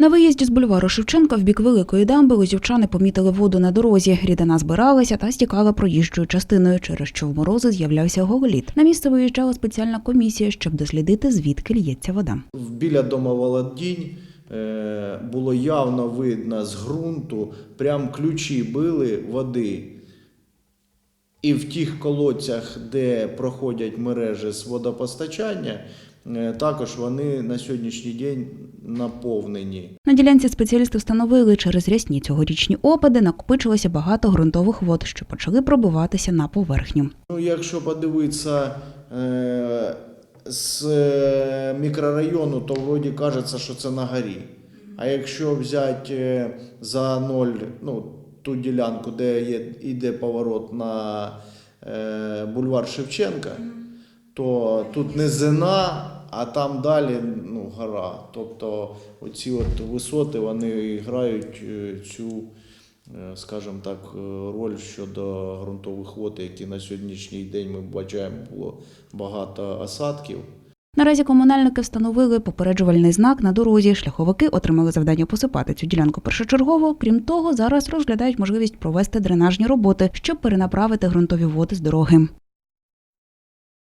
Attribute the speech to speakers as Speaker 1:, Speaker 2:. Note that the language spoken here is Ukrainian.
Speaker 1: На виїзді з бульвару Шевченка в бік великої дамби лозівчани помітили воду на дорозі. Рідина збиралася та стікала проїжджою частиною, через що в морози з'являвся гололід. На місце виїжджала спеціальна комісія, щоб дослідити, звідки лється вода.
Speaker 2: Біля дому Володінь е, було явно видно з ґрунту, прям ключі били води. І в тих колодцях, де проходять мережі з водопостачання, також вони на сьогоднішній день наповнені.
Speaker 1: На ділянці спеціалісти встановили, через рясні цьогорічні опади накопичилося багато ґрунтових вод, що почали пробиватися на поверхню.
Speaker 2: Ну, якщо подивитися е, з е, мікрорайону, то вроді кажеться, що це на горі. А якщо взяти е, за ноль, ну, ту ділянку, де є, йде поворот на е, бульвар Шевченка, то тут низина, а там далі ну, гора. Тобто оці от висоти вони грають е, цю е, скажімо так, е, роль щодо ґрунтових вод, які на сьогоднішній день ми бачимо було багато осадків.
Speaker 1: Наразі комунальники встановили попереджувальний знак на дорозі. Шляховики отримали завдання посипати цю ділянку першочергово. Крім того, зараз розглядають можливість провести дренажні роботи, щоб перенаправити ґрунтові води з дороги.